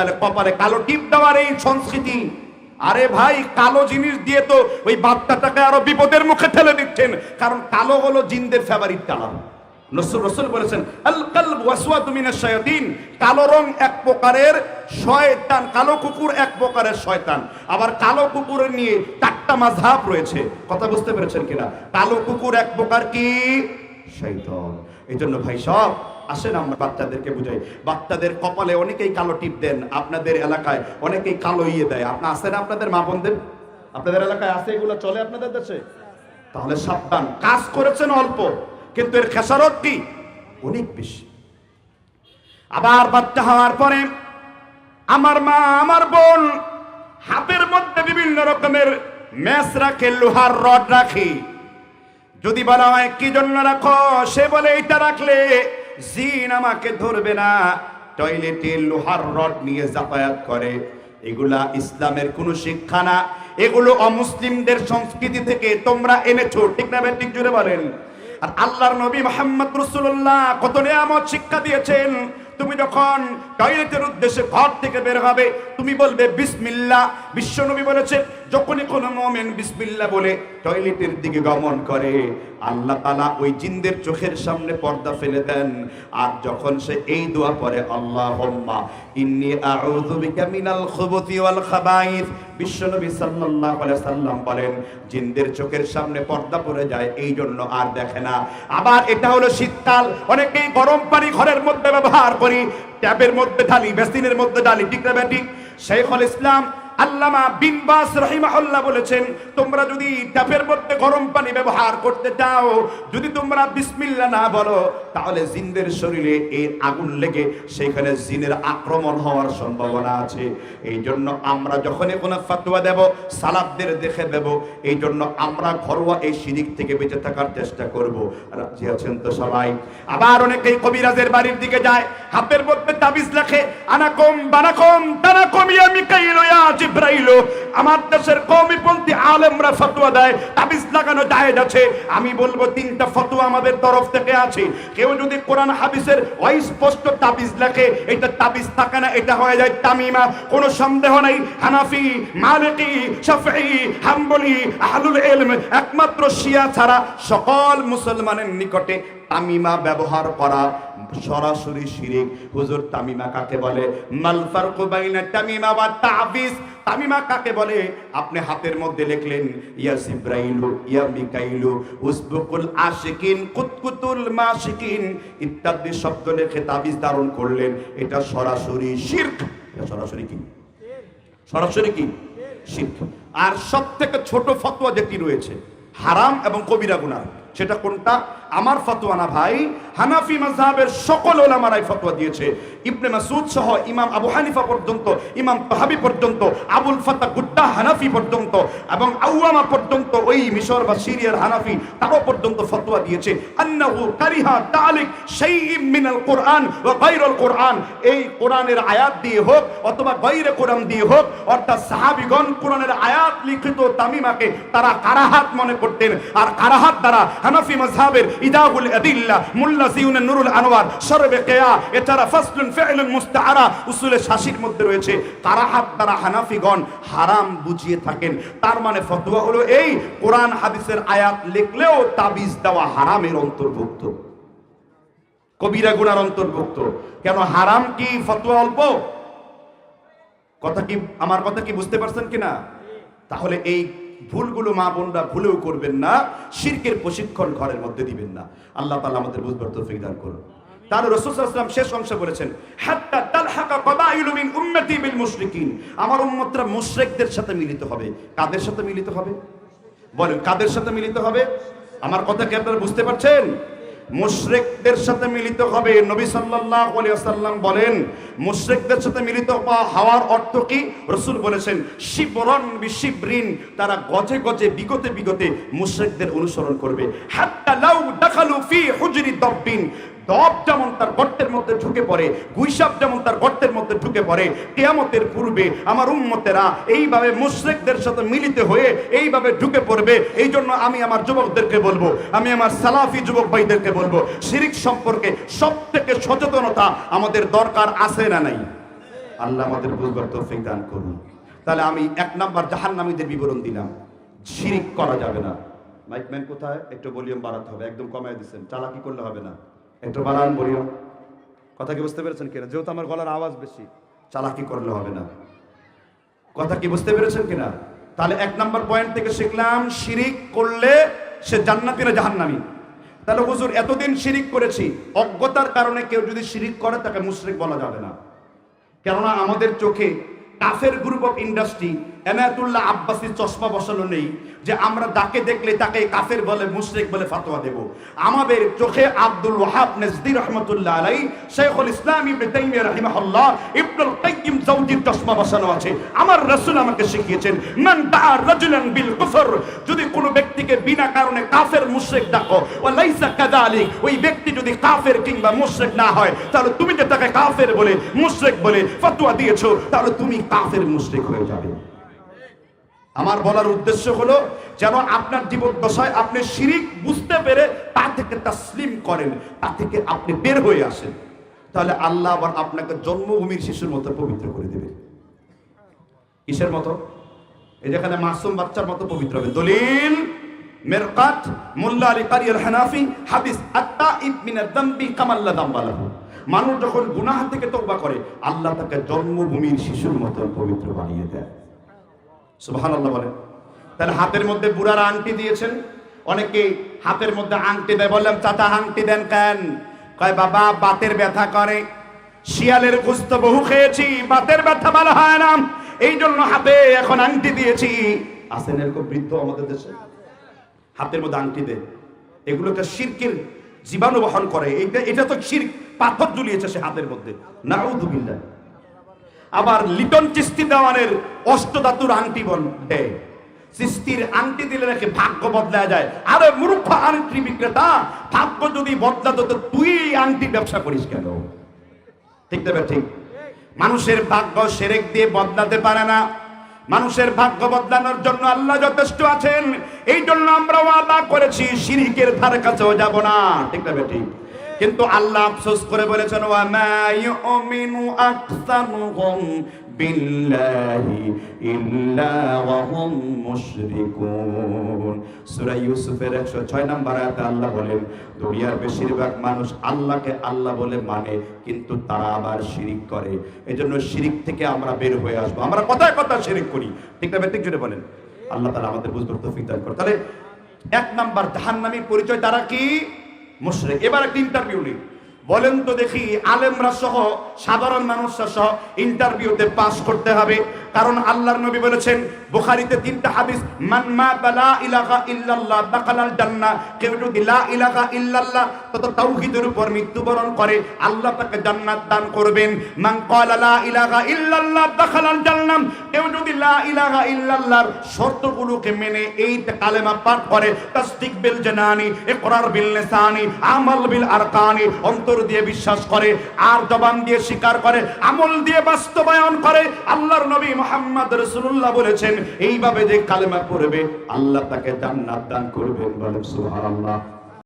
তাহলে কপালে কালো টিপ দেওয়ার এই সংস্কৃতি। আরে ভাই, কালো জিনিস দিয়ে তো ওই বাচ্চাটাকে আরও বিপদের মুখে ঠেলে দিচ্ছেন। কারণ কালো হলো জিনদের ফেভারিট কালার রসুল বলেছেন শায়াতিন। কালো রং এক প্রকারের শয়তান, কালো কুকুর এক প্রকারের শয়তান। আবার কালো কুকুরের নিয়ে চারটা মাযহাব রয়েছে। কথা বুঝতে পেরেছেন কিনা? কালো কুকুর এক প্রকার কি? শয়তান। এই জন্য ভাই সব আসেন, আমরা বাচ্চাদেরকে বুঝাই। বাচ্চাদের কপালে অনেকেই কালো টিপ দেন, আপনাদের এলাকায় অনেকেই কালো ইয়ে দেয়। আপনার আছে না আপনাদের মা বোনদের? আপনাদের এলাকায় আছে, এগুলো চলে আপনাদের দেশে? তাহলে সাবধান, কাজ করেছেন অল্প, কিন্তু এর খেসারত কি? অনেক বেশি। আবার বাচ্চা হওয়ার পরে, আমার মা, আমার বোন, হাতের মধ্যে বিভিন্ন রকমের ম্যাচ রাখে, লোহার রড রাখে। যদি বলা হয়, কি জন্য রাখো? সে বলে এটা রাখলে জিন আমাকে ধরবে না। টয়লেটে লোহার রড নিয়ে যাতায়াত করে। এগুলা ইসলামের কোনো শিক্ষা না। এগুলো অমুসলিমদের সংস্কৃতি থেকে তোমরা এনেছো। ঠিক না ঠিক জুড়ে বলেন। আর আল্লাহর নবী মোহাম্মদ রসুল্লাহ কত নিয়ামত শিক্ষা দিয়েছেন। তুমি যখন টয়লেটের উদ্দেশ্যে ঘর থেকে বের হবে, তুমি বলবে, বিসমিল্লাহ। বিশ্বনবী বলেছেন যখনই কোনো মোমেন বিসমিল্লাহ বলে টয়লেটের দিকে গমন করে, আল্লাহ তালা ওই জিন্দের চোখের সামনে পর্দা ফেলে দেন। আর যখন সে এই দোয়া পড়ে আল্লাহ ইন্নি আউযু বিকা মিনাল খুবুতি ওয়াল খাবাইস, বিশ্বনবী সাল্লাল্লাহু আলাইহি সাল্লাম বলেন, জিনদের চোখের সামনে পর্দা পড়ে যায় এই জন্য আর দেখে না। আবার এটা হলো শীতকাল, অনেকেই গরম পানি ঘরের মধ্যে ব্যবহার করি, ট্যাপের মধ্যে ঢালি, বেসিনের মধ্যে ঢালি, ঠিক না ব্যাটি শেখুল ইসলাম আল্লামা বিনবাস রহিমাহুল্লাহ বলেছেন, তোমরা যদি ট্যাপের মধ্যে গরম পানি ব্যবহার করতে চাও, যদি তোমরা বিসমিল্লাহ না বলো তাহলে জিনদের শরীরে এই আগুন লেগে সেখানে জিনের আক্রমণ হওয়ার সম্ভাবনা আছে। এই জন্য আমরা যখনই কোনো ফাতোয়া দেব, সালাদদের দেখে দেব এই জন্য আমরা ঘরোয়া এই শিরিক থেকে বেঁচে থাকার চেষ্টা করব। রাজি আছেন তো সবাই? আবার অনেকেই কবিরাজের বাড়ির দিকে যায়, হাতের মধ্যে তাবিজ লেখে, আনাকম বানাকম, তানাকম ইয়া মিকাইল, ইয়া জিব্রাইল আমার দেশের কওমিপন্থী আলেমরা ফতোয়া দেয়, তাবিজ লাগানো জায়েজ আছে। আমি বলব, তিনটা ফতোয়া আমাদের তরফ থেকে আছে। কেউ যদি কোরআন, হাদিসের অস্পষ্ট তাবিজ লেখে, এটা তাবিজ থাকে না, এটা হয়ে যায় তামিমা। কোনো সন্দেহ নাই, হানাফি, মালিকি শাফি হাম্বলি, আহলুল ইলম, একমাত্র শিয়া ছাড়া সকল মুসলমানের নিকটে তামিমা ব্যবহার করা সরাসরি শিরিক। হুজুর তামিমা কাকে বলে? মাল ফারকু বাইনা তামিমা ওয়া তাবিজ তামিমা কাকে বলে? আপনি হাতের মধ্যে লিখলেন, ইয়া জিব্রাইলু, ইয়া মিকাইলু, উসবুকুল আশিকিন, কুতকুতুল মাশিকিন। ইত্যাদি শব্দ লিখে তাবিজ ধারণ করলেন। এটা সরাসরি শিরক। সরাসরি কি? সরাসরি কি? শিরক। আর সব থেকে ছোট ফতোয়া যেটি রয়েছে, হারাম এবং কবিরা গুনাহ, সেটা কোনটা? আমার ফতোয়া না ভাই, হানাফি মাযহাবের সকল ওলামারাই ফতোয়া দিয়েছে। ইবনে মাসুদ সহ ইমাম আবু হানিফা পর্যন্ত, ইমাম তাহাবি পর্যন্ত, আবুল ফাতা গুড্ডা হানাফি পর্যন্ত এবং আউয়ামা পর্যন্ত, ওই মিশর বা সিরিয়ার হানাফি, তারও পর্যন্ত ফতোয়া দিয়েছে। আন্নাহু কারিহা তালিক কোরআন কোরআন। এই কোরআনের আয়াত দিয়ে হোক অথবা গায়রে কোরআন দিয়ে হোক, অর্থাৎ সাহাবীগণ কোরআনের আয়াত লিখিত তামিমাকে তারা কারাহাত মনে করতেন। আর কারাহাত দ্বারা হানাফি মাযহাবের ইদাহুল আদিল্লা মুল্লা জিউনের নুরুল আনোয়ার সরবে কেয়া, এছাড়া ফাসলুন ফি'লুন মুস্তাআরা, উসুলে শাসির মধ্যে রয়েছে। কারাহাত দ্বারা হানাফিগণ হারাম বুঝিয়ে থাকেন। তার মানে ফতোয়া হলো এই, কোরআন, হাদিসের আয়াত লিখলেও তাবিজ দেওয়া হারামের অন্তর্ভুক্ত। কবিরা গুনার অন্তর্ভুক্ত। কেন হারাম কি ফতোয়া অল্প? কথা কি, আমার কথা কি বুঝতে পারছেন কিনা? তাহলে এই ভুলগুলো মা বোনরা ভুলেও করবেন না, শিরকের প্রশিক্ষণ ঘরের মধ্যে দিবেন না। আল্লাহ তালা আমাদের বুঝবার তৌফিক দান করুন। তার রাসূল সাল্লাল্লাহু আলাইহি ওয়াসাল্লাম শেষ অংশে বলেছেন আমার উম্মতরা মুশরিকদের সাথে মিলিত হবে। কাদের সাথে মিলিত হবে? বলেন, কাদের সাথে মিলিত হবে? আমার কথা কি আপনারা বুঝতে পারছেন? মুশরিকদের সাথে মিলিত হবে। নবী সাল্লাল্লাহু আলাইহি ওয়াসাল্লাম বলেন, মুশ্রেকদের সাথে মিলিত হওয়া- হওয়ার অর্থ কি? রসুল বলেছেন, শিবরণ বিশিবরিন, তারা গজে গজে, বিগতে বিগতে মুশ্রেকদের অনুসরণ করবে। হাত্তা লাউ দাখালু ফি হুজরি দাব্বিন দব যেমন তার গর্তের মধ্যে ঢুকে পড়ে গুইসাপ যেমন তার গর্তের মধ্যে ঢুকে পড়ে, কেয়ামতের পূর্বে আমার উম্মতেরা এইভাবে মুশরিকদের সাথে মিলিত হয়ে এইভাবে ঢুকে পড়বে। এই জন্য আমি আমার যুবকদেরকে বলব, আমি আমার সালাফি যুবক ভাইদেরকে বলব, শিরিক সম্পর্কে সব থেকে সচেতনতা আমাদের দরকার আছে না নাই? আল্লাহ আমাদের বুঝবার তৌফিক দান করুন। তাহলে আমি এক নাম্বার জাহান্নামীদের বিবরণ দিলাম। শিরিক করা যাবে না। মাইকম্যান কোথায়? একটু ভলিউম বাড়াতে হবে, একদম কমায় দিচ্ছেন। চালাকি করলে হবে না। একটু বাড়ান ভলিউম কথা কি বুঝতে পেরেছেন কিনা? যেহেতু আমার গলার আওয়াজ বেশি, চালাকি করলে হবে না। কথা কি বুঝতে পেরেছেন কিনা? তাহলে এক নাম্বার পয়েন্ট থেকে শিখলাম, শিরিক করলে সে জান্নাতি না জাহান্নামি। তাহলে হুজুর, এতদিন শিরিক করেছি, অজ্ঞতার কারণে কেউ যদি শিরিক করে, তাকে মুশরিক বলা যাবে না। কেননা আমাদের চোখে কাফের group of industry Enayetullah Abbasi চশমা বসানো নেই যে আমরা যাকে দেখলে তাকে কাফের বলে, মুশরিক বলে ফাতোয়া দেব। আমাদের চোখে আব্দুল ওয়াহাব নজদি রহমতুল্লাহ আলাই, শেখুল ইসলাম ইবনে তাইমিয়া রাহিমাহুল্লাহ, ইবনুল কাইয়িম জাওজির চশমা বসানো আছে। আমার রাসূল আমাকে শিখিয়েছেন, মান দা'a রাজুলান বিল কুফর যদি কোনো ব্যক্তিকে বিনা কারণে কাফের, মুশরেক ডাকো, ওয়া লাইসা কাযালিক ওই ব্যক্তি যদি কাফের কিংবা মুশরিক না হয়, তাহলে তুমি যে তাকে কাফের বলে, মুশরেক বলে ফতোয়া দিয়েছ, তাহলে তুমি কাফের, মুশরেক হয়ে যাবে। আমার বলার উদ্দেশ্য হলো যেন আপনার জীবদ্দশায় আপনি শিরিক বুঝতে পেরে তা থেকে তাসলিম করেন, তা থেকে আপনি বের হয়ে আসেন। তাহলে আল্লাহ আবার আপনাকে জন্মভূমির শিশুর মতো পবিত্র করে দেবে। কিসের মতো? এই যেখানে মাসুম বাচ্চার মতো পবিত্র হবে। দলিল, মেরকাত, মোল্লা আলী কারিয়ার হানাফি, হাদিস আত্তা ইবমিনাদ দাম্বি কামাল্লা দাম্বালাহু। মানুষ যখন গুনাহ থেকে তওবা করে, আল্লাহ তাকে জন্মভূমির শিশুর মতো পবিত্র বানিয়ে দেয়। সুবহান বলেন তাহলে হাতের মধ্যে বুড়ার আংটি দিয়েছেন, অনেকে হাতের মধ্যে আংটি দেয়, বললাম, চাচা, আংটি দেন কেন? কয়, বাবা, বাতের ব্যথা করে, শিয়ালের গুস্ত বহু খেয়েছি, বাতের ব্যথা ভালো হয় না এই জন্য হাতে এখন আংটি দিয়েছি। আছেন এরকম বৃদ্ধ আমাদের দেশে? হাতের মধ্যে আংটি দেয়। এগুলো একটা শিরকের জীবাণু বহন করে। এটা তো শির, পাথর ঝুলিয়েছে সে হাতের মধ্যে। না নাউদুবিল্লাহ আবার লিটন চিস্তি দেওয়ানের অষ্টধাতুর আংটি দেয় চিস্তির আংটি দিলে নাকি ভাগ্য বদলা যায়। আরে মূর্খ আংটি বিক্রেতা, ভাগ্য যদি বদলাতো তো তুই আংটি ব্যবসা করিস কেন? ঠিক তবে ঠিক মানুষের ভাগ্য সেরেক দিয়ে বদলাতে পারে না। মানুষের ভাগ্য বদলানোর জন্য আল্লাহ যথেষ্ট আছেন। এই জন্য আমরা ওয়াদা করেছি, শিরিকের ধারে কাছেও যাব না। ঠিক তবে ঠিক কিন্তু আল্লাহ আফসোস করে বলেছেন, ওয়া মা ইউমিনু আকসারুহুম বিল্লাহি ইল্লা ওয়া হুম মুশরিকুন। সূরা ইউসুফের 106 নম্বর আয়াতে আল্লাহ বলেন, দুনিয়ার বেশিরভাগ মানুষ আল্লাহকে আল্লাহ বলে মানে কিন্তু তারা আবার শিরিক করে। এজন্য শিরিক থেকে আমরা বের হয়ে আসব। আমরা কথায় কথা শিরিক করি। ঠিক না ঠিক জুড়ে বলেন। আল্লাহ তাআলা আমাদের বুঝবার তৌফিক দান করে তাহলে এক নাম্বার জাহান্নামী পরিচয় তারা কি? মুশরিক। এবার একটা ইন্টারভিউ নেই। বলেন তো দেখি, আলেমরা সহ, সাধারণ মানুষরা সহ ইন্টারভিউতে পাস করতে হবে। কারণ আল্লাহর নবী বলেছেন, বুখারীতে তিনটা হাদিস, মান মা বালা ইলাহা ইল্লাল্লাহ দাখালাল জান্নাহ কেউ যদি লা ইলাহা ইল্লাল্লাহ, তত তাওহীদের উপর মৃত্যুবরণ করে, আল্লাহ তাকে জান্নাত দান করবেন। মান ক্বালা লা ইলাহা ইল্লাল্লাহ দাখালাল জান্নাহ কেউ যদি লা ইলাহা ইল্লাল্লাহর শর্তগুলোকে মেনে এই কালেমা পাঠ করে, তাসদিক বিল জানানি ইকরার বিল লিসানি আমাল বিল আরকানি অন্তর দিয়ে বিশ্বাস করে, আর জবান দিয়ে স্বীকার করে আমল দিয়ে বাস্তবায়ন করে আল্লাহর নবী মুহাম্মদ রসুল্লাহ বলেছেন এইভাবে যে কালেমা পড়বে আল্লাহ তাকে জান্নাত দান করবেন বলেন সুবহানাল্লাহ।